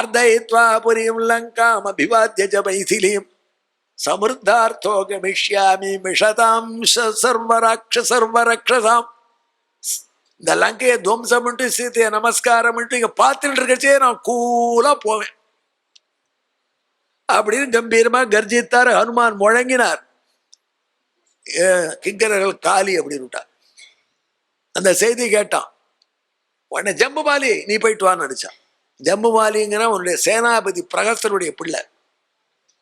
அர்த்தயித்வா புரியும் லங்காம் அபிவாத்திய ஜ மைதிலியும் சமிருத்தார்த்தோ கமிஷ்யாமி மிஷதாம் சர்வராட்ச சர்வரக்ஷதாம் இந்த லங்கையை துவம்சம் பண்ணிட்டு சீத்தையை நமஸ்காரம் பண்ணிட்டு பார்த்துட்டு இருக்கச்சே நான் கூலா போவேன். அப்படின்னு கம்பீரமாக கர்ஜித்தார் ஹனுமான் முழங்கினார். கிங்கரர்கள் காலி அப்படின்னு அந்த செய்தி கேட்டான். உடனே ஜம்புமாலி நீ போயிட்டு வான்னு நினைச்சான். ஜம்புமாலிங்கிற உன்னுடைய சேனாபதி பிரகஸ்தனுடைய பிள்ளை.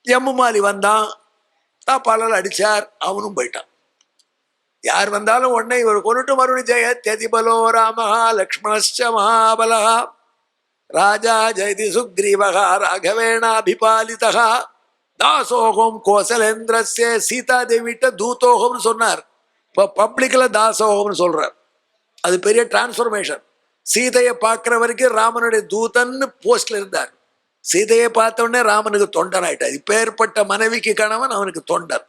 ஜம்புமாலி வந்தான் தாப்பாளால் அடிச்சார் அவனும் போயிட்டான். யார் வந்தாலும் உடனே இவர் கொண்டுட்டு மறுபடியும் ஜெய தியதிபலோ ராமஹா லக்ஷ்மணஸ்ச மகாபலா. ராஜா ஜெயதி சுக்ரீவகா ராகவேணாபிபாலிதா தாசோகம் கோசலேந்திரஸ்ய சீதா தேவிட்ட தூதோகம்னு சொன்னார். இப்போ பப்ளிக்கில் தாசோகம்னு சொல்கிறார் அது பெரிய டிரான்ஸ்ஃபர்மேஷன் சீதையை பார்க்குற வரைக்கும் ராமனுடைய தூதன்னு போஸ்ட்ல இருந்தார். சீதையை பார்த்த உடனே ராமனுக்கு தொண்டன் ஆயிட்டார் இப்பேற்பட்ட மனைவிக்கு கணவன் அவனுக்கு தொண்டன்.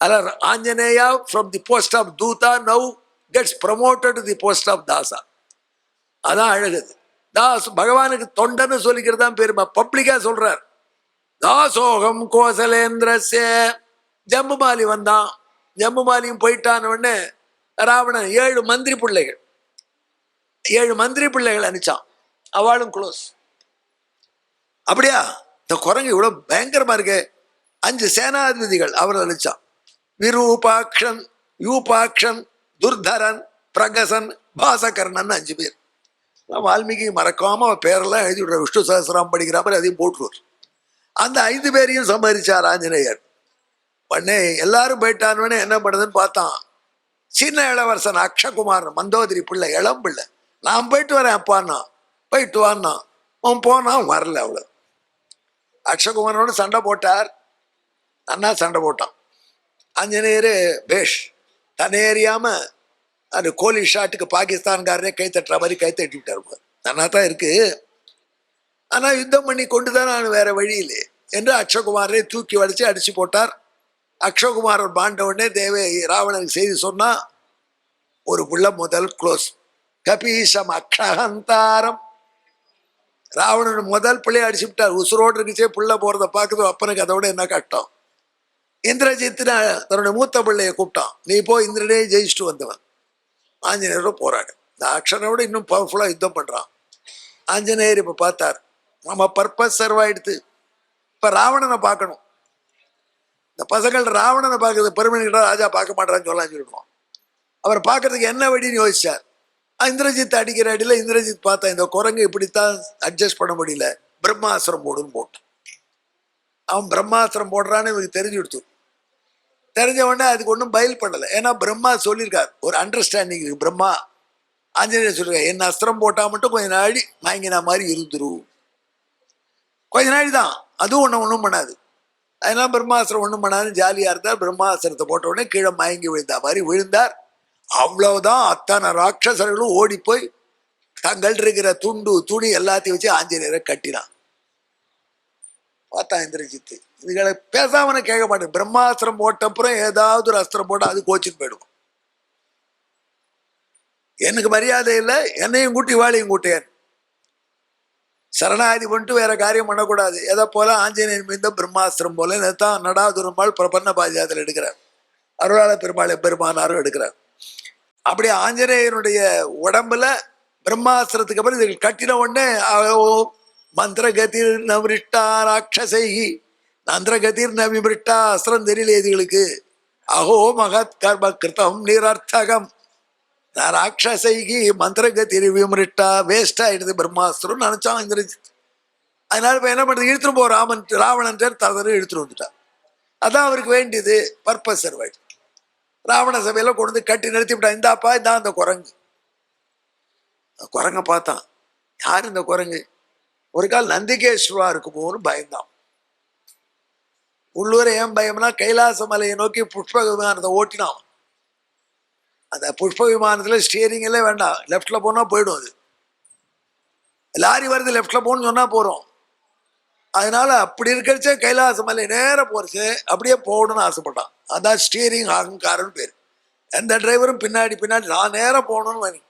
அதான் Anjaneya from the post of dootha now gets promoted the post of dasa. அதான் அழகுது தாஸ் பகவானுக்கு தொண்டன்னு சொல்லிக்கிறது தான் பெருமை பப்ளிக்காக சொல்கிறார் தாசோகம் கோசலேந்திரஸ்ய ஜம்புமாலி வந்தான். ஜம்புமாலியும் போயிட்டான உடனே ராவணன் ஏழு மந்திரி பிள்ளைகள். ஏழு மந்திரி பிள்ளைகள் அனுப்பிச்சான். அவளும் க்ளோஸ் அப்படியா? இந்த குரங்கு இவ்வளவு பயங்கரமா இருக்கே. அஞ்சு சேனாதிபதிகள் அவர் அனுப்பிச்சான். விரூபாக்ஷன் யூபாக்ஷன் துர்தரன் பிரகசன் பாசகர்ணன் அஞ்சு பேர். நான் வால்மீகி மறக்காம அவன் பேரெல்லாம் எழுதி விடுற விஷ்ணு சகசிரம் படிக்கிற மாதிரி அதையும் போட்டுருவார். அந்த ஐந்து பேரையும் சம்பாதிச்சார் ஆஞ்சநேயர். உடனே எல்லாரும் போயிட்டான்னு என்ன பண்ணுதுன்னு பார்த்தான். சின்ன இளவரசன் அக்ஷகுமார் மந்தோதரி பிள்ளை இளம்பிள்ளை நான் போயிட்டு வரேன் அப்பான்னா போயிட்டு வான்னா அவன் போனான் வரல அவ்வளோ அக்ஷகுமாரோட சண்டை போட்டார். அண்ணா சண்டை போட்டான். ஆஞ்சநேயர் பேஷ் தன்னை எறியாமல் அது கோலி ஷாட்டுக்கு பாகிஸ்தான்காரரே கை தட்டுற மாதிரி கை தட்டி விட்டார் நன்னா தான் இருக்கு. ஆனால் யுத்தம் பண்ணி கொண்டு தான் நான் வேற வழியில் என்று அக்ஷகுமாரே தூக்கி வடிச்சு அடிச்சு போட்டார். அக்ஷகுமார் பாண்ட உடனே தேவை ராவணனுக்கு செய்தி சொன்னால் ஒரு புள்ள முதல் க்ளோஸ் கபீசம் அக்ஷகந்தாரம் ராவணன் முதல் பிள்ளையை அடிச்சு விட்டார் உசுரோடு இருக்குச்சே புள்ள போறத பார்க்குது. அப்பனுக்கு அதோட என்ன கஷ்டம்? இந்திரஜித்து தன்னுடைய மூத்த பிள்ளையை கூப்பிட்டான். நீ போய் இந்திரனே ஜெயிச்சுட்டு வந்தவன். ஆஞ்சநேயரோட போராடு இந்த அக்ஷனோட இன்னும் பவர்ஃபுல்லாக யுத்தம் பண்ணுறான் ஆஞ்சநேயர் இப்போ பார்த்தார். நம்ம பர்பஸ் சர்வ் ஆயிடுத்து. இப்போ ராவணனை பார்க்கணும். இந்த பசங்கள் ராவணனை பார்க்கறது பெருமனிக்கிட்ட ராஜா பார்க்க மாட்டான்னு சொல்லலாம் சொல்லிடுவான். அவர் பார்க்கறதுக்கு என்ன வழின்னு யோசிச்சார். இந்திரஜித் அடிக்கிற அடியில் இந்திரஜித் பார்த்தா இந்த குரங்கு இப்படித்தான் அட்ஜஸ்ட் பண்ண முடியல. பிரம்மாஸ்திரம் போடுன்னு போட்டான் அவன் பிரம்மாஸ்திரம் போடுறான்னு இவருக்கு தெரிஞ்சு கொடுத்து. தெரிஞ்ச உடனே அதுக்கு ஒன்றும் பயில் பண்ணலை. ஏன்னா பிரம்மா சொல்லியிருக்கார். ஒரு அண்டர்ஸ்டாண்டிங் இருக்கு. பிரம்மா ஆஞ்சநேயர் சொல்லியிருக்கார் என்ன அஸ்திரம் போட்டால் மட்டும் கொஞ்ச நாடி வாங்கினா மாதிரி இருந்துரு. கொஞ்ச நாடி தான் அதுவும் ஒன்றும் ஒன்றும் பண்ணாது. அதனால் பிரம்மாஸ்திரம் ஒன்றும் பண்ணாதுன்னு ஜாலியாக இருந்தார். பிரம்மாஸ்திரத்தை போட்ட உடனே கீழே மயங்கி விழுந்தா மாதிரி விழுந்தார். அவ்வளவுதான் அத்தனை ராட்சசர்களும் ஓடி போய் தங்கள் இருக்கிற துண்டு துணி எல்லாத்தையும் வச்சு ஆஞ்சநேயரை கட்டினான். பார்த்தா இந்திரஜித்து. இதுகளை பேசாமனு கேட்க மாட்டேன். பிரம்மாஸ்திரம் போட்ட அப்புறம் ஏதாவது ஒரு அஸ்திரம் போட்டால் அது கோச்சின்னு போயிடுவோம் எனக்கு மரியாதை இல்லை என்னையும் கூட்டி வாழையும் கூட்டேன் சரணாதி பண்ணிட்டு வேற காரியம் பண்ணக்கூடாது. எதை போல ஆஞ்சநேயன் மீந்த பிரம்மாஸ்திரம் போல தான் நடாதுரம்பால் பிரபன்ன பாஜாத்தில் எடுக்கிறார். அருளாள பெருமாள் பெருமானாரும் எடுக்கிறார். அப்படி ஆஞ்சநேயனுடைய உடம்புல பிரம்மாஸ்திரத்துக்கு அப்புறம் இதுகள் கட்டின உடனே அவ மந்திரகதிர் நவிருஷ்டா ராட்சசைகி மந்திரகதிர் நவிமிருஷ்டா அஸ்திரம் தெரியல இதுகளுக்கு அஹோ மகத் கர்ம கிருத்தம் நிரர்த்தகம். நான் ராட்சசைகி மந்திரகதிர் விமிருஷ்டா வேஸ்ட் ஆயிடுது பிரம்மாஸ்திரம் நினைச்சா இந்திரஜித் அதனால இப்போ என்ன பண்ணுறது இழுத்துட்டு போ ராமன் ராவணன் தவறு இழுத்துட்டு வந்துட்டான். அதான் அவருக்கு வேண்டியது பர்பஸ் சர்வைட் ராவண சபையில கொண்டு வந்து கட்டி நிறுத்தி விட்டான் இந்தாப்பா இதான் அந்த குரங்கு. குரங்கை குரங்க பார்த்தான். யார் இந்த குரங்கு? ஒரு கால் நந்திகேஸ்வரா இருக்குமோன்னு பயந்தான். உள்ளூர ஏன் பயம்னா கைலாச மலையை நோக்கி புஷ்ப விமானத்தை ஓட்டினான். அந்த புஷ்ப விமானத்துல ஸ்டியரிங் எல்லாம் வேண்டாம். லெஃப்ட்ல போனா போயிடும் அது. லாரி வருது லெஃப்ட்ல போகணும்னு சொன்னா போறோம். அதனால அப்படி இருக்கிறச்சே கைலாச மலை நேரம் போச்சு அப்படியே போகணும்னு ஆசைப்பட்டான். அதான் ஸ்டீரிங் அகங்காரம்னு பேர். எந்த டிரைவரும் பின்னாடி பின்னாடி நான் நேரம் போகணும்னு வரி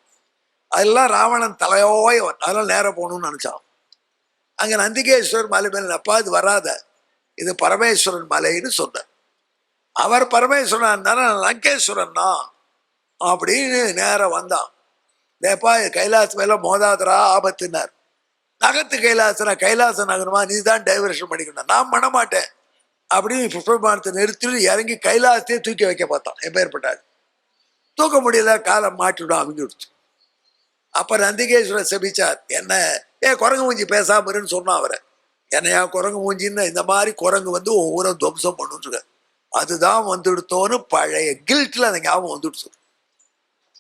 அதெல்லாம் ராவணன் தலையோயவன் அதெல்லாம் நேராக போகணும்னு நினச்சான். அங்கே நந்திகேஸ்வரர் மலை மேலே அப்பா இது வராத. இது பரமேஸ்வரன் மலைன்னு சொன்னார் அவர் பரமேஸ்வரன் தானே லங்கேஸ்வரன் தான் அப்படின்னு நேரம் வந்தான். டேப்பா இது கைலாசம் மேலே மோதாதரா ஆபத்துனார் நகத்து கைலாசனா கைலாச நகரமா நீ தான் டைவர்ஷன் பண்ணிக்கணும். நான் பண்ண மாட்டேன் அப்படின்னு புஷ்பமானத்தை நிறுத்தி இறங்கி கைலாசத்தையே தூக்கி வைக்க பார்த்தான். எப்பேற்பட்டார் தூக்க முடியல காலம் மாட்டிவிடும் அமைஞ்சுடுச்சு அப்போ நந்திகேஸ்வரர் செபிச்சார். என்ன? ஏன் குரங்கு மூஞ்சி பேசாமருன்னு சொன்னான் அவரை. என்னையா குரங்கு மூஞ்சின்னு? இந்த மாதிரி குரங்கு வந்து ஒவ்வொரு துவம்சம் பண்ணுன்னு அதுதான் வந்துடுத்தோன்னு பழைய கில்ட்டில் அந்த ஞாபகம் வந்துடுச்சு.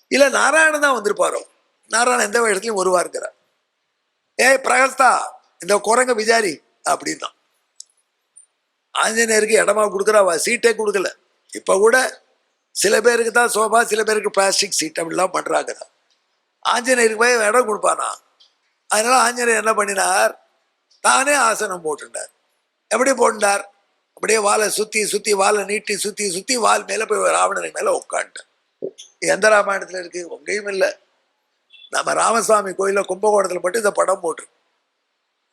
இல்லை நாராயணன் தான் வந்திருப்பாரோ? நாராயணன் எந்த இடத்துலயும் வருவாருங்கிறார். ஏய் பிரகஸ்தா இந்த குரங்க விசாரி அப்படின்னா. ஆஞ்சநேயருக்கு இடமா கொடுக்குறா சீட்டே கொடுக்கல. இப்போ கூட சில பேருக்கு தான் சோஃபா சில பேருக்கு பிளாஸ்டிக் சீட் அப்படிலாம் பண்ணுறாங்க ஆஞ்சநேயருக்கு போய் இடம் கொடுப்பானா? அதனால ஆஞ்சநேயர் என்ன பண்ணினார்? தானே ஆசனம் போட்டுட்டார். எப்படி போட்டார் அப்படியே வாழை சுற்றி சுற்றி வாழை நீட்டி சுற்றி சுற்றி வால் மேலே போய் ராவணனுக்கு மேலே உட்காந்துட்டார் எந்த ராமாயணத்தில் இருக்குது உங்கேயும் இல்லை. நம்ம ராமசாமி கோயிலில் கும்பகோணத்தில் மட்டும் இந்த படம் போட்டு.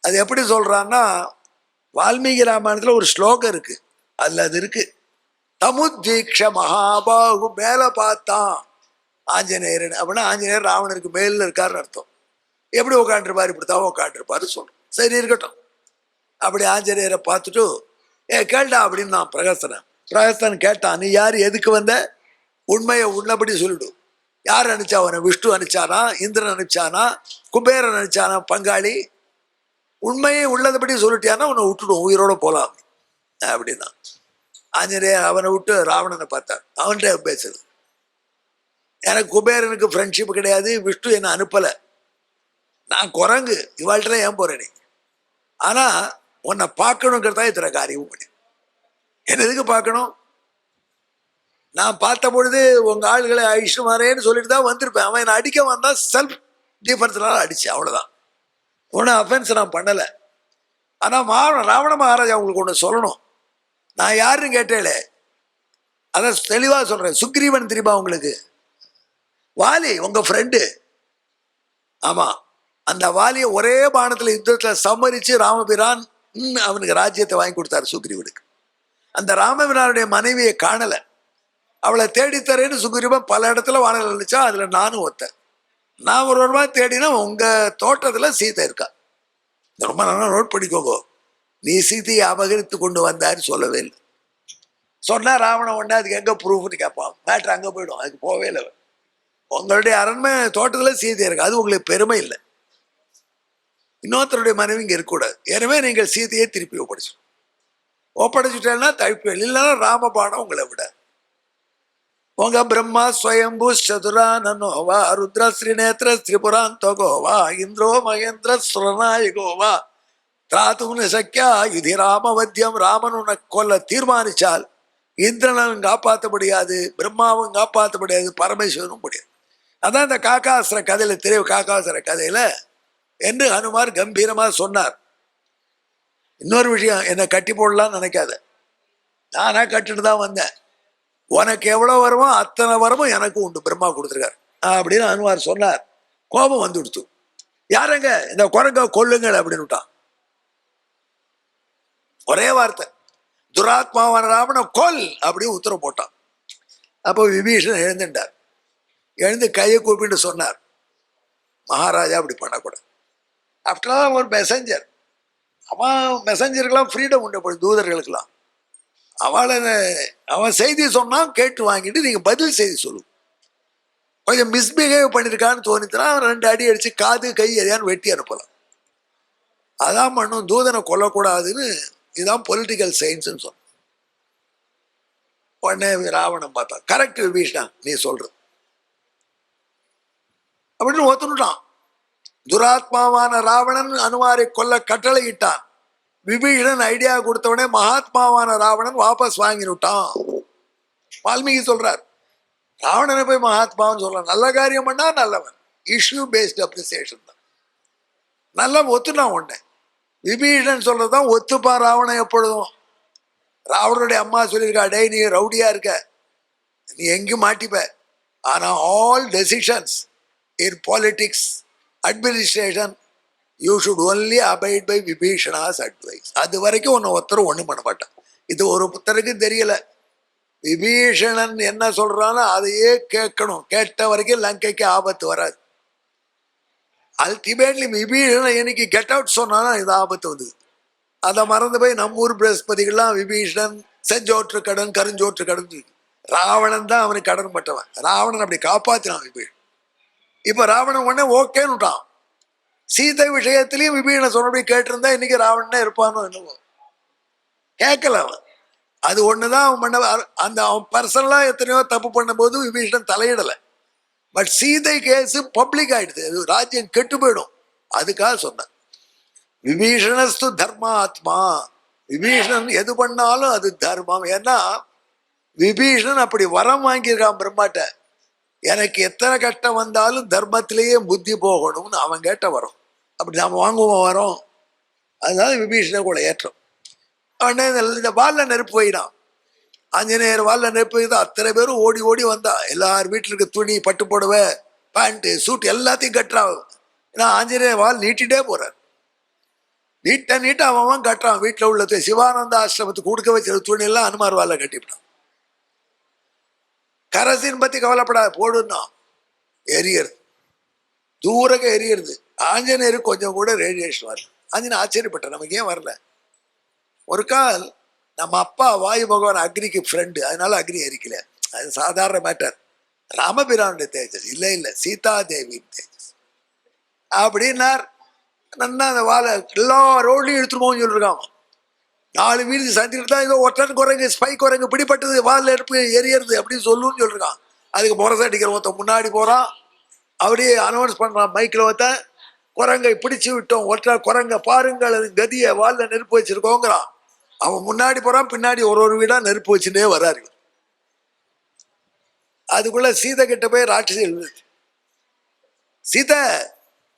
அது எப்படி சொல்கிறான்னா வால்மீகி ராமாயணத்தில் ஒரு ஸ்லோகம் இருக்குது அதில் அது இருக்குது தமுத்தீக்ஷ மகாபாகு மேலே பார்த்தான் ஆஞ்சநேயர் அப்படின்னா ஆஞ்சநேயர் ராவணருக்கு மேலில் இருக்காருன்னு அர்த்தம். எப்படி உட்காந்துருப்பாரு இப்படித்தான் உட்காந்துருப்பாரு சொல்றோம். சரி இருக்கட்டும். அப்படி ஆஞ்சநேயரை பார்த்துட்டு ஏ கேட்டா அப்படின்னு நான் பிரகசனன் பிரகசனன் கேட்டான். நீ யார்? எதுக்கு வந்த? உண்மையை உன்னபடி சொல்லிடு. யார் அனுப்பிச்சா அவனை விஷ்ணு அனுப்பிச்சானா? இந்திரன் அனுப்பிச்சானா? குபேரன் அனுப்பிச்சானா? பங்காளி? உண்மையை உள்ளதுபடி சொல்லிட்டியானா உன்னை விட்டுடும் உயிரோட போலாம். அப்படின்னா. ஆஞ்சநேயர் அவனை விட்டு ராவணனை பார்த்தான் அவன்கிட்ட பேசுது. எனக்கு குபேரனுக்கு ஃப்ரெண்ட்ஷிப் கிடையாது விஷ்ணு என்னை அனுப்பலை. நான் குரங்கு இவாழ்கிட்ட ஏன் போகிறேன் நீ? ஆனால் உன்னை பார்க்கணுங்கிறதா இத்தனை காரியமும் பண்ணி. என்ன எதுக்கு பார்க்கணும்? நான் பார்த்த பொழுது உங்க ஆளுகளை அழிச்சுமாரேன்னு சொல்லிட்டு தான் வந்திருப்பேன். அவன் என்னை அடிக்க வந்தா செல்ஃப் டிஃபென்ஸ்னால அடிச்சேன் அவ்வளவுதான். ஒன்றும் அஃபென்ஸ் நான் பண்ணலை. ஆனால் மா ராவண மகாராஜா உங்களுக்கு ஒன்று சொல்லணும். நான் யாருன்னு கேட்டேளே? அதை தெளிவாக சொல்கிறேன் சுக்ரீவன் தெரியுமா உங்களுக்கு? வாலி உங்கள் ஃப்ரெண்டு ஆமாம் அந்த வாலியை ஒரே பானத்தில் யுத்தத்தில் சம்மரித்து ராமபிரான் ம், அவனுக்கு ராஜ்யத்தை வாங்கி கொடுத்தாரு சுக்ரீவனுக்கு. அந்த ராமபிரானுடைய மனைவியை காணலை. அவளை தேடித்தரேன்னு சுக்ரீவன் பல இடத்துல வானல் நினைச்சா அதில் நானும் ஒத்தேன். நான் ஒரு வருமா தேடினா உங்கள் தோட்டத்தில் சீதை இருக்கா? ரொம்ப நல்லா நோட் பண்ணிக்கோங்க. நீ சீதையை அபகரித்து கொண்டு வந்தாரு சொல்லவே இல்லை. சொன்னால் ராவணன் உடனே அதுக்கு எங்கே ப்ரூஃப்னு கேட்பான். மேட்ரு அங்கே போயிடும் அதுக்கு போகவே இல்லை உங்களுடைய அரண்மை தோட்டத்தில் சீதை இருக்கு அது உங்களுக்கு பெருமை இல்லை. இன்னொருத்தருடைய மனைவி இங்கே இருக்கக்கூடாது. எனவே நீங்கள் சீதையை திருப்பி ஒப்படைச்சிடும் ஒப்படைச்சிட்டேன்னா தவிப்பேன் இல்லைன்னா ராமபாணம் உங்களை விட. உங்க பிரம்மா ஸ்வயம்பு சதுரானனோவா ருத்ர ஸ்ரீநேத்திர திரிபுராந்தகோவா இந்திரோ மகேந்திர சுரநாயகோவா திராத்தும்னு சக்கியா இது ராமவத்தியம் ராமன் கொல்ல தீர்மானிச்சால் இந்திரனும் காப்பாற்ற முடியாது பிரம்மாவும் காப்பாற்ற முடியாது பரமேஸ்வரனும் முடியாது அதான் இந்த காக்காசுர கதையில தெரிய காக்காசுர கதையில என்று ஹனுமார் கம்பீரமா சொன்னார் இன்னொரு விஷயம் என்னை கட்டி போடலாம்னு நினைக்காத நானா கட்டிட்டு தான் வந்தேன் உனக்கு எவ்வளோ வருமோ அத்தனை வரமும் எனக்கு உண்டு. பிரம்மா கொடுத்துருக்காரு. அப்படின்னு அனுமார் சொன்னார். கோபம் வந்து கொடுத்து யாருங்க? இந்த குரங்க கொல்லுங்கள் அப்படின்னு விட்டான் ஒரே வார்த்தை. துராத்மாவான ராவண கொல் அப்படின்னு உத்தரவு போட்டான். அப்போ விபீஷன் எழுந்துட்டார். எழுந்து கையை கூப்பிட்டு சொன்னார். மகாராஜா அப்படி பண்ணக்கூடாது. ஆஃப்டர் ஒரு மெசஞ்சர் அவன் மெசஞ்சருக்கெல்லாம் ஃப்ரீடம் உண்டு. போய் தூதர்களுக்கெல்லாம். அவளை அவன் செய்தி சொன்னான் கேட்டு வாங்கிட்டு நீங்கள் பதில் செய்தி சொல்லு. கொஞ்சம் மிஸ்பிஹேவ் பண்ணியிருக்கான்னு தோணிச்சுனா அவன் ரெண்டு அடி அடித்து காது கை எதையான்னு வெட்டி அனுப்பலாம். அதான் பண்ணும் தூதனை கொல்லக்கூடாதுன்னு இதுதான் பொலிட்டிக்கல் சயின்ஸ்னு சொன்னான். உடனே ராவணன் பார்த்தான் கரெக்ட் விபீஷ்ணா நீ சொல்கிற அப்படின்னு ஒத்துனுட்டான். துராத்மாவான ராவணன் அனுமாரை கொல்ல கட்டளையிட்டான். விபீஷணன் ஐடியா கொடுத்தவனே மகாத்மாவான ராவணன் வாபஸ் வாங்கினுட்டான். வால்மீகி சொல்றார் ராவணனை போய் மகாத்மான்னு சொல்ல நல்ல காரியம் பண்ணா நல்லவன். இஷ்யூ பேஸ்ட் அப்ரிசியேஷன் தான். நல்லா ஒத்துனா உடனே விபீஷன் சொல்றதுதான் ஒத்துப்பான் ராவணன் எப்பொழுதும். ராவணனுடைய அம்மா சொல்லியிருக்கா டே நீ ரவுடியா இருக்க. நீ எங்கேயும் மாட்டிப்ப. ஆனா all decisions in politics administration you should only abide by Vibhishana's advice அது வரைக்கும் ஒன்று ஒருத்தரும் ஒன்றும் பண்ண மாட்டான். இது ஒரு புத்தருக்கு தெரியல. விபீஷணன் என்ன சொல்றானோ அதையே கேட்கணும். கேட்ட வரைக்கும் லங்கைக்கு ஆபத்து வராது. அல்டிமேட்லி விபீஷணன் இன்னைக்கு கெட் அவுட் சொன்னாலும் இது ஆபத்து வந்தது. அதை மறந்து போய் நம்ம ஊர் பிரஸ்பதிகள்லாம் விபீஷணன் செஞ்சோற்று கடன் கருஞ்சோற்று கடன் ராவணன் தான் அவனுக்கு கடன் பட்டவன். ராவணன் அப்படி காப்பாத்தினான் விபீஷன் இப்போ ராவணன் உடனே ஓகேன்னுட்டான். சீதை விஷயத்திலையும் விபீஷனை சொன்னபடி கேட்டிருந்தா இன்னைக்கு ராவணனே இருப்பானோ என்னவோ. கேட்கல அவன். அது ஒண்ணுதான் அவன் பண்ண அந்த அவன் பர்சனலா எத்தனையோ தப்பு பண்ணும்போது விபீஷணன் தலையிடலை. பட் சீதை கேஸ் பப்ளிக் ஆயிடுது. அது ராஜ்யம் கெட்டு போயிடும். அதுக்காக சொன்னேன். விபீஷணஸ்து தர்மாத்மா. விபீஷணன் எது பண்ணாலும் அது தர்மம். ஏன்னா விபீஷணன் அப்படி வரம் வாங்கியிருக்கான் பிரம்மாட்ட. எனக்கு எத்தனை கஷ்டம் வந்தாலும் தர்மத்திலேயே புத்தி போகணும்னு அவன் கேட்ட வரும். அப்படி நாம் வாங்குவோம் வரோம். அதனால விபீஷண கூட ஏற்றம். உடனே இந்த- வாலில் நெருப்பு வைடான் ஆஞ்சநேயர் வாலில் நெருப்பு வைத்து அத்தனை பேரும் ஓடி ஓடி வந்தா. எல்லார் வீட்டில் இருக்க துணி பட்டு புடவை பேண்ட்டு சூட் எல்லாத்தையும் கட்டுறான் ஏன்னா ஆஞ்சநேயர் வால் நீட்டிட்டே போகிறார் நீட்ட நீட்ட அவன் கட்டுறான். வீட்டில் உள்ளது சிவானந்த ஆசிரமத்துக்கு கொடுக்க வச்சிருக்க துணி எல்லாம் அனுமார் வாலில் கட்டிவிட்டான். கரசின் பற்றி கவலைப்படாத போடுன்னா. எரியறது. தூரக எரியறது. ஆஞ்சநேயருக்கு கொஞ்சம் கூட ரேடியேஷன் வரல. ஆஞ்சநேயர் ஆச்சரியப்பட்டேன் நமக்கு ஏன் வரல? ஒரு கால் நம்ம அப்பா வாயு பகவான் அக்னிக்கு ஃப்ரெண்டு அதனால அக்னி எரிக்கல. அது சாதாரண மேட்டர் ராமபிரானுடைய தேஜஸ் இல்லை இல்லை சீதா தேவியின் தேஜஸ். அப்படின்னார் நன்னா அந்த வாழை எல்லா ரோட்லையும் எடுத்துருவோம்னு சொல்லிருக்கான் நாலு வீடு சந்திட்டு தான் ஏதோ ஒற்றன் குரங்கு ஸ்பை குரங்கு பிடிப்பட்டது வால் எடுப்பு எரியறது அப்படின்னு சொல்லுன்னு சொல்லிருக்கான் அதுக்கு முரசை அடிக்கிற ஒருத்தன் முன்னாடி போகிறான் அப்படியே அனௌன்ஸ் பண்ணுறான் மைக்கில் ஒருத்தன். குரங்கை பிடிச்சு விட்டோம். ஒற்ற குரங்க பாருங்கள் அது கதியை வால்ல நெருப்பு வச்சிருக்கோங்கிறான். அவன் முன்னாடி போறான் பின்னாடி ஒரு ஒரு வீடா நெருப்பு வச்சுட்டே வராரு அதுக்குள்ள சீதை கிட்ட போய் ராட்சசி எழுது. சீதை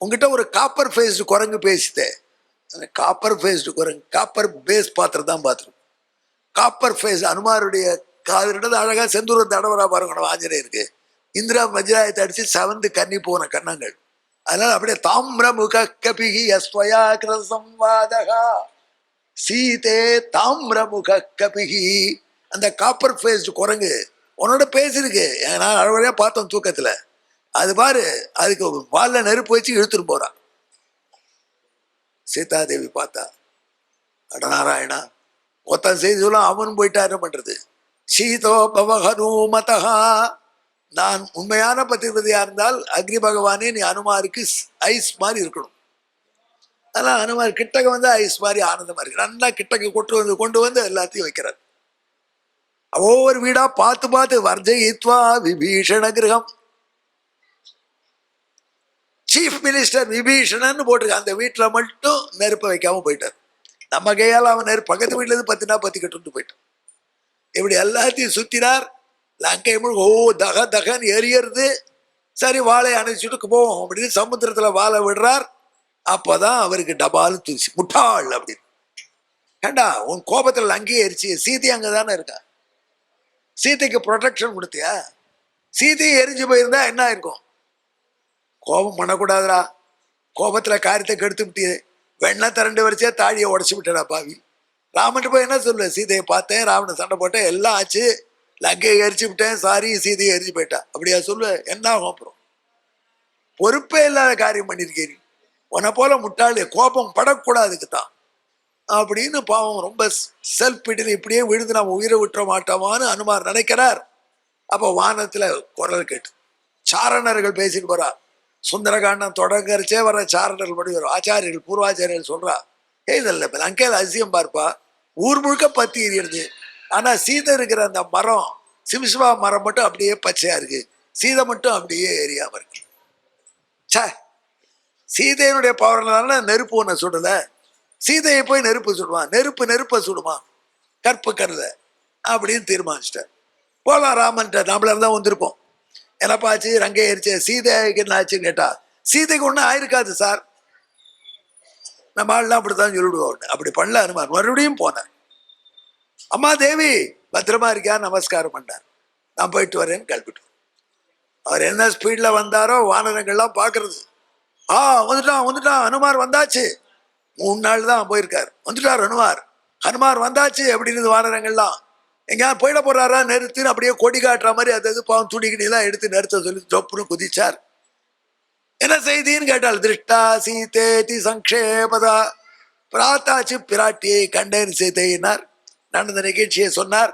உங்ககிட்ட ஒரு காப்பர் ஃபேஸ்டு குரங்கு பேசித்தே காப்பர் ஃபேஸ்டு குரங்கு காப்பர் பேஸ் பாத்திரம் தான் பாத்திரம். காப்பர் ஃபேஸ் அனுமாருடைய காதலிடது அழகா செந்தூர தடவரா பாருங்க நம்ம ஆஞ்சநேயருக்கு. இந்திரா வஜ்ராயத்தை அடிச்சு செவந்து கன்னி போன கண்ணங்கள் அதனால அப்படியே தாமிர முக கபிகி அஸ்வயா சம்வாதகா சீதே தாமிர முக கபிகி. அந்த காப்பர் ஃபேஸ்டு குரங்கு. உன்னோட பேசியிருக்கு நான் அழகா பார்த்தோம் தூக்கத்துல. அது பாரு அதுக்கு வால்ல நெருப்பு வச்சு இழுத்துட்டு போறான். சீதாதேவி பார்த்தா அட நாராயணா ஒருத்தன் செய்தி சொல்ல அவனும் போயிட்டா என்ன பண்றது? சீதோ பவஹனுமதா நான் உண்மையான பத்திரபதியா இருந்தால் அக்னி பகவானே நீ அனுமாருக்கு ஐஸ் மாதிரி இருக்கணும். அதெல்லாம் அனுமார் கிட்டக வந்து ஐஸ் மாதிரி ஆனந்தமா இருக்கு. நல்லா கிட்டக்க கொண்டு வந்து கொண்டு வந்து எல்லாத்தையும் வைக்கிறார். ஒவ்வொரு வீடா பார்த்து பார்த்து வர்ஜயித்வா விபீஷண கிரகம். சீஃப் மினிஸ்டர் விபீஷணன்னு போட்டிருக்க. அந்த வீட்டில் மட்டும் நெருப்பை வைக்காம போயிட்டார். நம்ம கையால் அவன் நெருப்பு பக்கத்து வீட்டுல இருந்து பத்தினா பத்தி கட்டு போயிட்டான். இப்படி எல்லாத்தையும் சுத்தினார். லங்கை முழுக்க ஓ தக தகன்னு எரியறது. சரி வாழை அணைச்சிட்டு போவோம் அப்படின்னு சமுத்திரத்துல வாழை விடுறார். அப்பதான் அவருக்கு டபால் தூசி முட்டாள் அப்படின்னு. ஏண்டா உன் கோபத்துல லங்கையை எரிச்சு சீதை அங்கதானே இருக்கா? சீதைக்கு ப்ரொடெக்ஷன் கொடுத்தியா? சீதையை எரிஞ்சு போயிருந்தா என்ன இருக்கும் கோபம் பண்ணக்கூடாதுடா. கோபத்துல காரியத்தை கெடுத்து விட்டியே வெண்ணெய் திரண்டு வரிச்சே தாழியை உடச்சு விட்டடா பாவி. ராமன் போய் என்ன சொல்லு சீதையை பார்த்தேன் ராவணன் சண்டை போட்டேன் எல்லாம் ஆச்சு. லங்கையை எரிச்சு விட்டேன் சாரி சீதையை எரிஞ்சு போயிட்டா அப்படியா சொல்லு என்ன ஆகும் அப்புறம்? பொறுப்பே இல்லாத காரியம் பண்ணியிருக்கீங்க உன்னை போல முட்டாளு கோபம் படக்கூடாதுக்கு தான். அப்படின்னு பாவம் ரொம்ப செல்ஃப் பிடினு இப்படியே விழுந்து நம்ம உயிரை விட்டுற மாட்டோமான்னு அனுமார் நினைக்கிறார். அப்போ வானத்தில் குரல் கேட்டு சாரணர்கள் பேசிட்டு போறா. சுந்தரகாண்டம் தொடங்கரிச்சே வர சாரணர்கள் படி வரும். ஆச்சாரியர்கள் பூர்வாச்சாரியர்கள் சொல்றா ஏய் இதில் இப்போ லங்கையில் அதிசயம் பார்ப்பா. ஊர் முழுக்க பத்தி எரியுது ஆனால் சீதை இருக்கிற அந்த மரம் சிம்சிவா மரம் மட்டும் அப்படியே பச்சையாக இருக்கு. சீதை மட்டும் அப்படியே ஏரியாமல் இருக்கு. சே சீதையினுடைய பவர்னால நெருப்பு ஒன்று சுடலை. சீதையை போய் நெருப்பு சுடுவான். நெருப்பு நெருப்பை சுடுவான். கற்பு கருத அப்படின்னு தீர்மானிச்சிட்டார். போலாம் ராமன்ட்ட நம்மளால தான் வந்திருப்போம். என்னப்பா ஆச்சு? ரங்கை எரிச்சு சீதைக்கு என்ன ஆச்சுன்னு கேட்டா சீதைக்கு ஒன்றும் ஆயிருக்காது சார். நம்ம ஆள்லாம் அப்படித்தான் சொல்லிவிடுவோம் அப்படி பண்ணல அனுமான். மறுபடியும் போனேன் அம்மா தேவி பத்திரமா இருக்கியா? நமஸ்காரம் பண்ணார். நான் போயிட்டு வரேன்னு கிளப்பிட்டு அவர் என்ன ஸ்பீடில் வந்தாரோ வானரங்கள்லாம் பார்க்கறது. ஆ வந்துட்டான் வந்துட்டான் ஹனுமார் வந்தாச்சு. மூணு நாள் தான் போயிருக்கார். வந்துட்டார் ஹனுமார் ஹனுமார் வந்தாச்சு அப்படின்னு வானரங்கள்லாம். எங்கேயா போயிட போறாரா? நிறுத்துன்னு அப்படியே கொடி காட்டுற மாதிரி அது அது பாவம் துணி எடுத்து நிறுத்த சொல்லி தொப்புன்னு குதிச்சார். என்ன செய்தின்னு கேட்டால் திருஷ்டா சீதேதி சங்கேபதா. பிராத்தாச்சு பிராட்டியை கண்டேன் சீதையினார் நடந்த நிகழ்ச்சியை சொன்னார்.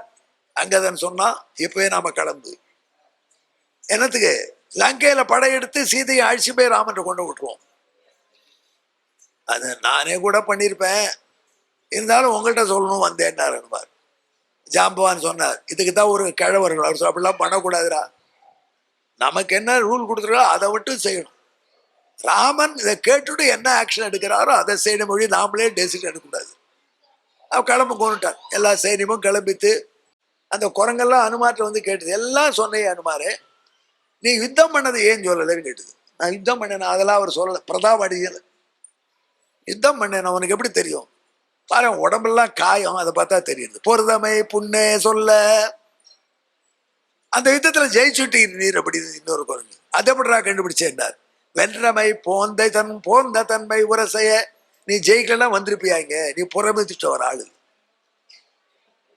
அங்கதன் சொன்னான் இப்பவே நாம கிளம்பு என்னத்துக்கு? லங்கையில படையெடுத்து சீதையை அழிச்சு போய் ராமன் கொண்டு விட்டுருவோம். அது நானே கூட பண்ணியிருப்பேன் இருந்தாலும் உங்கள்கிட்ட சொல்லணும் வந்தேன்னார் என்பார். ஜாம்பவான் சொன்னார் இதுக்கு தான் ஒரு கிழவர்கள் அவர் அப்படிலாம் பண்ணக்கூடாதுடா. நமக்கு என்ன ரூல் கொடுத்துருக்கோ அதை மட்டும் செய்யணும். ராமன் இதை கேட்டுட்டு என்ன ஆக்ஷன் எடுக்கிறாரோ அதை செய்யணும் மொழி நாமளே டெசிஷன் எடுக்கக்கூடாது. கிளம்ப கொண்டுட்டார் எல்லா சைன்யமும் கிளம்பித்து அந்த குரங்கெல்லாம் அனுமார்ட்ட வந்து கேட்டது. எல்லாம் சொன்னே அனுமாரே? நீ யுத்தம் பண்ணது ஏன் சொல்லலைன்னு கேட்டது. நான் யுத்தம் பண்ணேன்? அதெல்லாம் அவர் சொல்லலை. பிரதாப் அடிகள். யுத்தம் பண்ணேன். அவனுக்கு எப்படி தெரியும்? பாரு உடம்பெல்லாம் காயம். அதை பார்த்தா தெரியுது. பொருதமை புண்ணே சொல்ல. அந்த யுத்தத்தில் ஜெயிச்சுட்டு நீர் அப்படி இன்னொரு குரங்கு. அதை எப்படிடா கண்டுபிடிச்சேன்னார் வென்றமை போந்தை தன் போந்த தன்மை உரசைய. நீ ஜெயிக்கலாம் வந்திருப்பியாங்க நீ புறமிச்சுட்ட ஒரு ஆளு.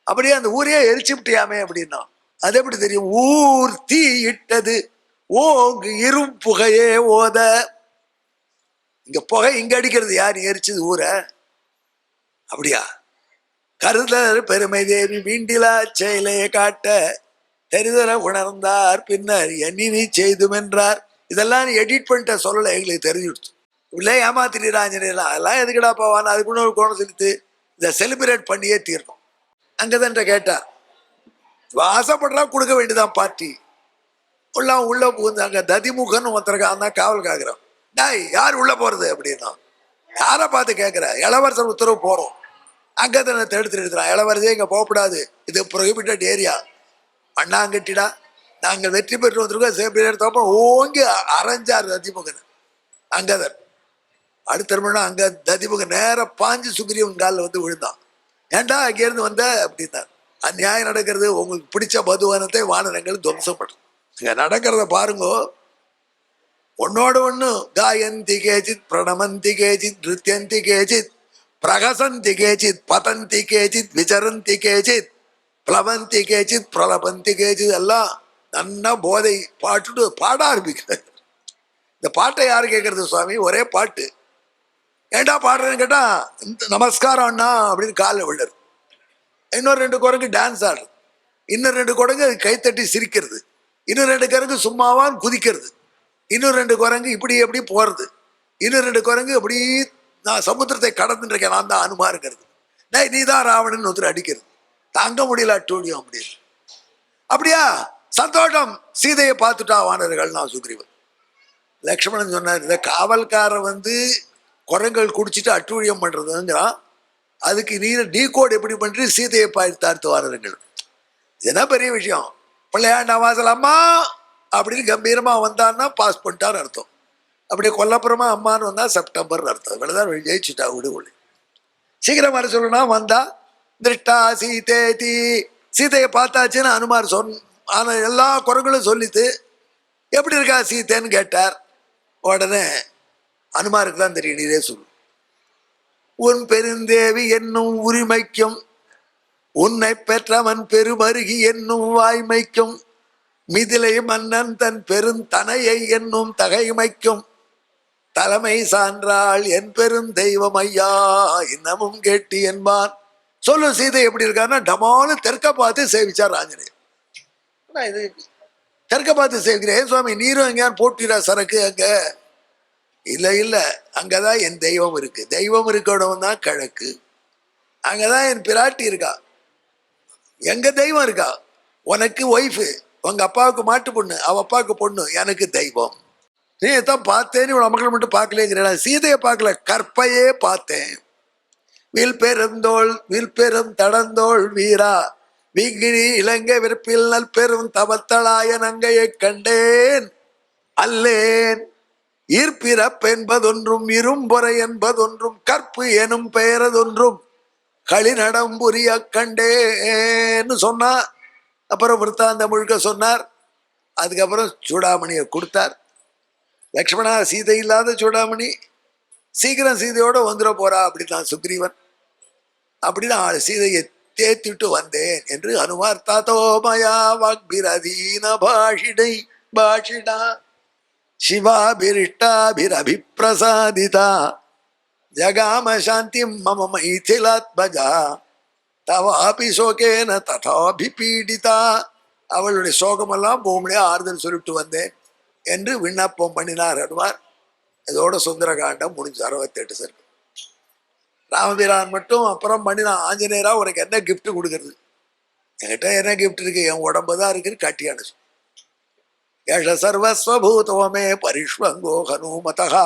அப்படியே அந்த ஊரையே எரிச்சுப்பிட்டியாமே அப்படின்னா அது எப்படி தெரியும்? ஊர் தீ இட்டது ஓங்கு இரும் புகையே ஓத. இங்க புகை இங்க அடிக்கிறது யார்? எரிச்சது ஊரை. அப்படியா? கருதர் பெருமை தேவி மீண்டிலா செயலையை காட்ட. தெரிதல உணர்ந்தார் பின்னர் எண்ணினி செய்துமென்றார். இதெல்லாம் நீ எடிட் பண்ணிட்ட சொல்லலை எங்களுக்கு தெரிஞ்சுடுச்சு. உள்ளே ஆஞ்சநேயர்லாம் அதெல்லாம் எதுக்குடா போவான்னு அதுக்குன்னு ஒரு கோணம் செலுத்து இதை செலிப்ரேட் பண்ணியே தீரணும். அங்கதான் கேட்டா. இவ ஆசைப்படுறா கொடுக்க வேண்டியதான் பார்ட்டி உள்ள உள்ள புகுந்தாங்க. ததிமுகன்னு ஒருத்தருக்கான் தான் காவல் காக்குறான். டாய் யார் உள்ளே போகிறது அப்படின்னா? யாரை பார்த்து கேட்குற இளவரசர் உத்தரவு போகிறோம் அங்கே தானே தடுத்து எடுத்துறான் இளவரசே இங்கே போகக்கூடாது. இது ப்ரொஹிபிட்டட் ஏரியா மண்ணாங்கட்டிடா நாங்கள் வெற்றி பெற்று வந்திருக்கோம். சேப்பி தோப்பம். ஓங்கி அரைஞ்சார் ததிமுகன். அங்கதர் அடுத்த மணி அங்க ததிமுகன் நேராக பாஞ்சு சுக்ரீவன் காலில் வந்து விழுந்தான். ஏன்டா அங்கேருந்து வந்த? அப்படின்னார். அந்நியாயம் நடக்கிறது உங்களுக்கு பிடிச்ச மதுவானத்தை வானரங்கள் துவம்சம் இங்கே நடக்கிறத பாருங்கோ. ஒன்னோடு ஒன்று காயந்தி கேஜித் பிரணமந்தி கேஜித் நிருத்தியந்தி கேஜித் பிரகசந்தி கேஜித் பதந்தி கேஜித் விசரந்தி கேஜித் பிளவந்தி கேஜித் பிரலபந்தி கேஜித் எல்லாம் நன்னா போதை பாட்டுட்டு பாட ஆரம்பிக்கிறார். இந்த பாட்டை யாரு கேட்கறது சுவாமி? ஒரே பாட்டு. ஏன்டா பாடுறேன்னு கேட்டால் இந்த நமஸ்காரம் அண்ணா அப்படின்னு காலில் விழுறது இன்னொரு ரெண்டு குரங்கு டான்ஸ் ஆடுறது இன்னும் ரெண்டு குரங்கு கைத்தட்டி சிரிக்கிறது. இன்னும் ரெண்டு குரங்கு சும்மாவான் குதிக்கிறது. இன்னும் ரெண்டு குரங்கு இப்படி எப்படி போகிறது இன்னும் ரெண்டு குரங்கு இப்படி நான் சமுத்திரத்தை கடந்துருக்கேன் நான் தான் அனுமா இருக்கிறது டேய் நீ தான் ராவணன் ஒருத்தர் அடிக்கிறது. தாங்க முடியல அட்டூழியம் அப்படின்னு. அப்படியா? சந்தோஷம். சீதையை பார்த்துட்டா வானர்கள் நான் சுக்ரீவன். லக்ஷ்மணன் சொன்னார் இந்த காவல்காரர் வந்து குரங்கள் குடிச்சிட்டு அட்டூழியம் பண்ணுறதுங்கிறான் அதுக்கு நீரை டீ கோட் எப்படி பண்ணுறது சீதையை பார்த்தார்த்து வானர்கள் இதுதான் பெரிய விஷயம். பிள்ளையாண்ட வாசல் அம்மா அப்படின்னு கம்பீரமாக வந்தான்னா பாஸ் பண்ணிட்டான்னு அர்த்தம். அப்படியே கொல்லப்புறமா அம்மான்னு வந்தால் செப்டம்பர் அர்த்தம். இவ்வளவுதான் ஜெயிச்சுட்டா விடுகொள்ளி சீக்கிரம் வர சொல்லணும் வந்தா திருஷ்டா சீதே தீ. சீதையை பார்த்தாச்சுன்னு அனுமார் சொன் ஆனால் எல்லா குரங்களும் சொல்லித்து எப்படி இருக்கா சீத்தேன்னு கேட்டார். உடனே அனுமாருக்கு தான் தெரியும் நீதே சொல்லு. உன் பெருந்தேவி என்னும் உரிமைக்கும் உன்னை பெற்றவன் பெருமருகி என்னும் வாய்மைக்கும் மிதிலை மன்னன் தன் பெருந்தனையை என்னும் தகைமைக்கும் தலைமை சான்றாள் என் பெரும் தெய்வம் ஐயா இன்னமும் கேட்டி என்பான். சொல்லு சீதை எப்படி இருக்கான்னா டமாலு தெற்க பார்த்து சேவிச்சார் ஆஞ்சநேயர் இது தெற்க பார்த்து சேவிக்கிறேன். ஏன் சுவாமி நீரும் எங்கேயான் போட்டிரா சரக்கு அங்கே? இல்லை இல்லை. அங்கே தான் என் தெய்வம் இருக்குது தெய்வம் இருக்கணும் தான் கிழக்கு. அங்கதான் என் பிராட்டி இருக்கா. எங்கள் தெய்வம் இருக்கா? உனக்கு ஒய்ஃபு உங்கள் அப்பாவுக்கு மாட்டு பொண்ணு. அவள் அப்பாவுக்கு பொண்ணு. எனக்கு தெய்வம். நீ தான் பார்த்தேன்னு இவ்வளோ மக்களை மட்டும் பார்க்கலேங்கிறா சீதையை பார்க்கல. கற்பையே பார்த்தேன். வில் பெருந்தோள் வில் பெரும் தடந்தோள் வீரா. விங்கினி இலங்கை விருப்பில் நல் பெரும் தவத்தலாய நங்கையை கண்டேன். அல்லேன். ஈர்ப்பிறப்பென்பதொன்றும் இரும்பொறை என்பதொன்றும் கற்பு எனும் பெயரதொன்றும் களிநடம் புரிய கண்டேன்னு சொன்னா அப்புறம் விற்த்தாந்த முழுக்க சொன்னார். அதுக்கப்புறம் சூடாமணியை கொடுத்தார். லக்ஷ்மணா சீதை இல்லாத சூடாமணி சீக்கிரம் சீதையோட வந்துட போறா அப்படித்தான் சுக்ரீவன். அப்படி நான் சீதையை தேத்திட்டு வந்தேன் என்று அனுமார் தாத்தோ மயா வாக்பிரதீன பாஷிடை பாஷிடா சிவாபிரிஷ்டாபிரபிப்பிரசாதிதா ஜகாம சாந்தி மம மைथिलाத்மஜா தவாபி சோகேன ததாபிபீடிதா அவளுடைய சோகமெல்லாம் பூமியே ஆறுதல் சொல்லிட்டு வந்தேன் என்று விண்ணப்பம் பண்ணினார் அனுமார். இதோட சுந்தரகாண்டம் முடிஞ்சு அறுபத்தெட்டு சருக்கு ராமபிரான் மட்டும் அப்புறம் பண்ணினான் ஆஞ்சநேயரா உனக்கு என்ன கிஃப்ட் கொடுக்கறது? என்கிட்ட என்ன கிஃப்ட் இருக்கு? என் உடம்பு தான் இருக்குது கட்டி அனுச்சு ஏஷ சர்வஸ்வபூதோமே பரிஷ்வங்கோ ஹனுமதா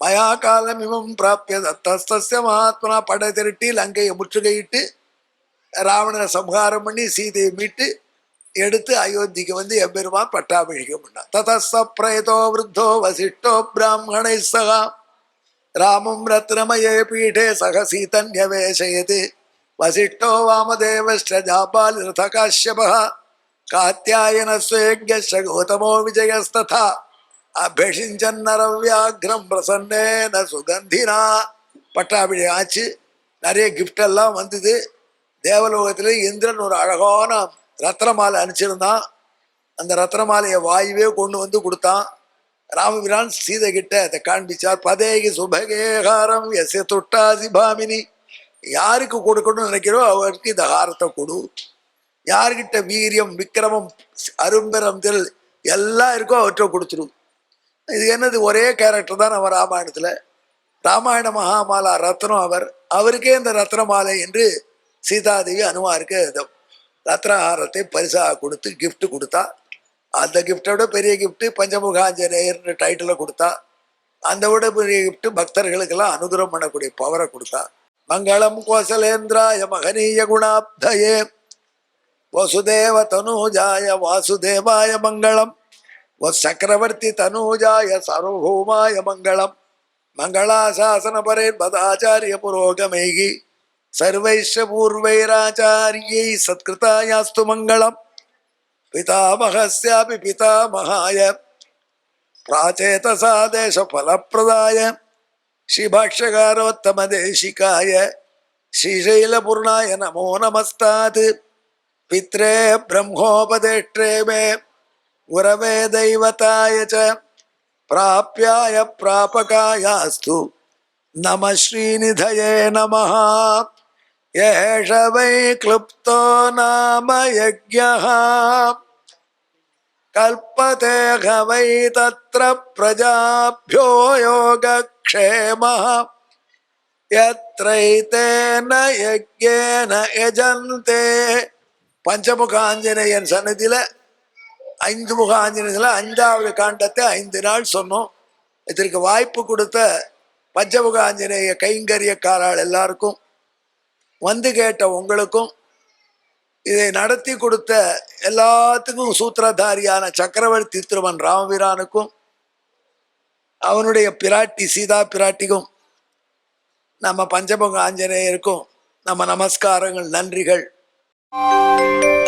மயா காலம் இவம் பிராப்பிய தத்தஸ்தஸ்ய மகாத்மனா படை திரட்டி லங்கையை முற்றுகையிட்டு ராவணனை சம்ஹாரம் பண்ணி சீதையை மீட்டு எடுத்து அயோத்திக்கு வந்து எம்பெருமான் பட்டாபிஷேகம் பண்ணான் ததஸ்த பிரயதோ விருத்தோ வசிஷ்டோ பிராமணை சகா। ராமம் ரத்னமயே பீடே சக சீதன்யவேசயது வசிஷ்டோ வாமதேவஸ்ட ஜாபால் ரத காஷ்யபகா காத்தியாயன ஸ்வேக்யஸ்ய கௌதமோ அபிஷிஞ்சன்னரவியாகிரம் பிரசன்னேன சுகந்தினா பட்டாபிடி ஆச்சு நிறைய gift எல்லாம் வந்தது. தேவலோகத்தில் இந்திரன் ஒரு அழகான ரத்னமாலை அனுப்பிச்சிருந்தான் அந்த ரத்னமாலையை வாயுவே கொண்டு வந்து கொடுத்தான். ராமபிரான் சீதை கிட்ட அதை காண்பிச்சார் பதேகி சுபகேகாரம் எஸ் தொட்டாசி பாமினி. யாருக்கு கொடுக்கணும்னு நினைக்கிறோ அவருக்கு இந்த ஹாரத்தை கொடு. யார்கிட்ட வீரியம் விக்கிரமம் அரும்பெரும் தில் எல்லாம் இருக்கோ அவற்றை கொடுத்துரும். இது என்னது? ஒரே கேரக்டர் தான் நம்ம ராமாயணத்தில். ராமாயண மகாமாலா ரத்னம் அவர். அவருக்கே இந்த ரத்னமாலை என்று சீதாதேவி அனுமாருக்கு இந்த ரத்னஹாரத்தை பரிசாக கொடுத்து கிஃப்ட் கொடுத்தா. அந்த கிஃப்டோட பெரிய கிஃப்ட் பஞ்சமுகாஞ்சநேயர்னு டைட்டில் கொடுத்தா. அந்த விட பெரிய கிஃப்ட் பக்தர்களுக்கெல்லாம் அனுகிரகம் பண்ணக்கூடிய பவரை கொடுத்தா. மங்களம் கோசலேந்திராய மகனீய குணாப்தயே. வசுதேவ தனூஜாய வாசுதேவாய மங்களம் சக்கரவர்த்தி தனூஜாய சர்வபூமாய மங்களம் மங்களாசாசனபரே பதாச்சாரிய புரோகமேகி சர்வைஷ பூர்வைராச்சாரியை சத்கிருதாயாஸ்து மங்களம் பிதாமகஸ்யாபி பிதாமகாய பிராச்சேதசா தேச ஃபலப்பிரதாய ஸ்ரீபாஷ்யகாரோத்தம தேசிகாய நமோ நமஸ்தாது पित्रे ब्रह्मोपदेष्ट्रे मे गुरवे दैवताय च प्राप्याय प्रापकायास्तु। नमः श्रीनिधये नमः। एष वै क्लुप्तो नाम यज्ञः। कल्पते वै तत्र प्रजाभ्यो योगक्षेमः। यत्रैतेन यज्ञेन यजन्ते। பஞ்சமுக ஆஞ்சநேயன் சன்னதியில் ஐந்து முக ஆஞ்சநேயத்தில் அஞ்சாவது காண்டத்தை ஐந்து நாள் சொன்னோம். இதற்கு வாய்ப்பு கொடுத்த பஞ்சமுக ஆஞ்சநேய கைங்கரியக்காரால் எல்லாருக்கும் வந்து கேட்ட உங்களுக்கும் இதை நடத்தி கொடுத்த எல்லாத்துக்கும் சூத்திரதாரியான சக்கரவர்த்தி திருமன் ராமவீரானுக்கும் அவனுடைய பிராட்டி சீதா பிராட்டிக்கும் நம்ம பஞ்சமுக ஆஞ்சநேயருக்கும் நம்ம நமஸ்காரங்கள் நன்றிகள். Música